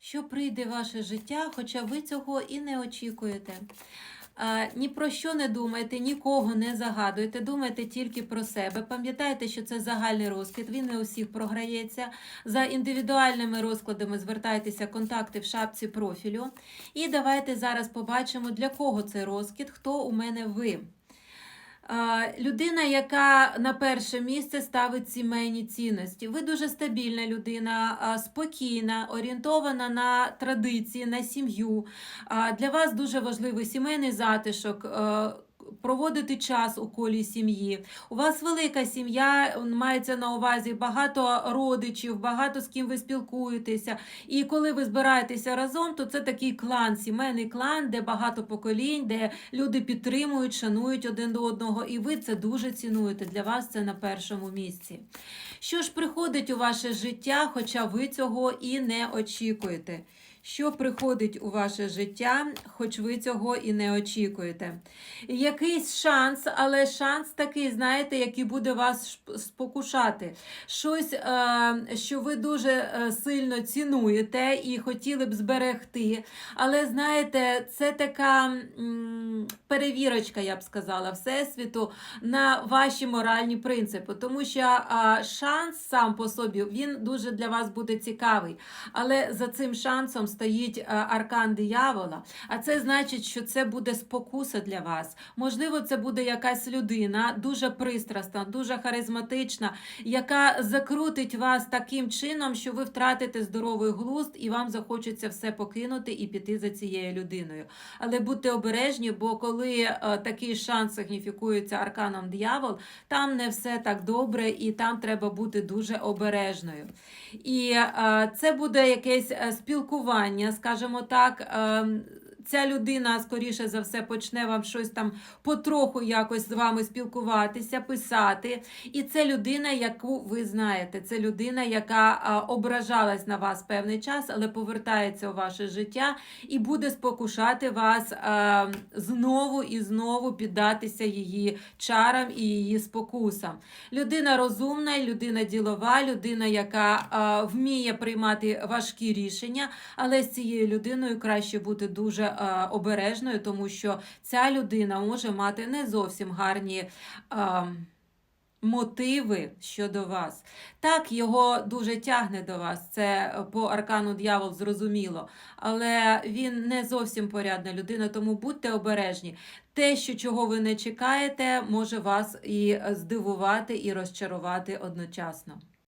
що прийде ваше життя, хоча ви цього і не очікуєте. Ні про що не думайте, нікого не загадуйте, думайте тільки про себе. Пам'ятайте, що це загальний розклад, він не у всіх програється. За індивідуальними розкладами звертайтеся контакти в шапці профілю. І давайте зараз побачимо, для кого це розкид, хто у мене ви. Людина, яка на перше місце ставить сімейні цінності. Ви дуже стабільна людина, спокійна, орієнтована на традиції, на сім'ю. Для вас дуже важливий сімейний затишок. Проводити час у колі сім'ї. У вас велика сім'я, мається на увазі багато родичів, багато з ким ви спілкуєтеся. І коли ви збираєтеся разом, то це такий клан, сімейний клан, де багато поколінь, де люди підтримують, шанують один до одного, і ви це дуже цінуєте. Для вас це на першому місці. Що ж приходить у ваше життя, хоча ви цього і не очікуєте? Що приходить у ваше життя, хоч ви цього і не очікуєте? Якийсь шанс, але шанс такий, знаєте, який буде вас спокушати. Щось, е, що ви дуже е, сильно цінуєте і хотіли б зберегти. Але знаєте, це така перевірочка, я б сказала, Всесвіту на ваші моральні принципи. Тому що шанс сам по собі він дуже для вас буде цікавий. Але за цим шансом стоїть е, аркан диявола. А це значить, що це буде спокуса для вас. Можливо, це буде якась людина дуже пристрасна, дуже харизматична, яка закрутить вас таким чином, що ви втратите здоровий глузд і вам захочеться все покинути і піти за цією людиною. Але будьте обережні, бо коли е, такий шанс сигніфікується арканом диявол, там не все так добре, і там треба бути дуже обережною. І е, це буде якесь е, спілкування, скажімо так. Ця людина, скоріше за все, почне вам щось там потроху якось з вами спілкуватися, писати. І це людина, яку ви знаєте. Це людина, яка ображалась на вас певний час, але повертається у ваше життя і буде спокушати вас знову і знову піддатися її чарам і її спокусам. Людина розумна, людина ділова, людина, яка вміє приймати важкі рішення, але з цією людиною краще бути дуже а, обережною, тому що ця людина може мати не зовсім гарні. Мотиви щодо вас. Так, його дуже тягне до вас, це по аркану дьявол зрозуміло, але він не зовсім порядна людина, тому будьте обережні. Те, що чого ви не чекаєте, може вас і здивувати, і розчарувати одночасно.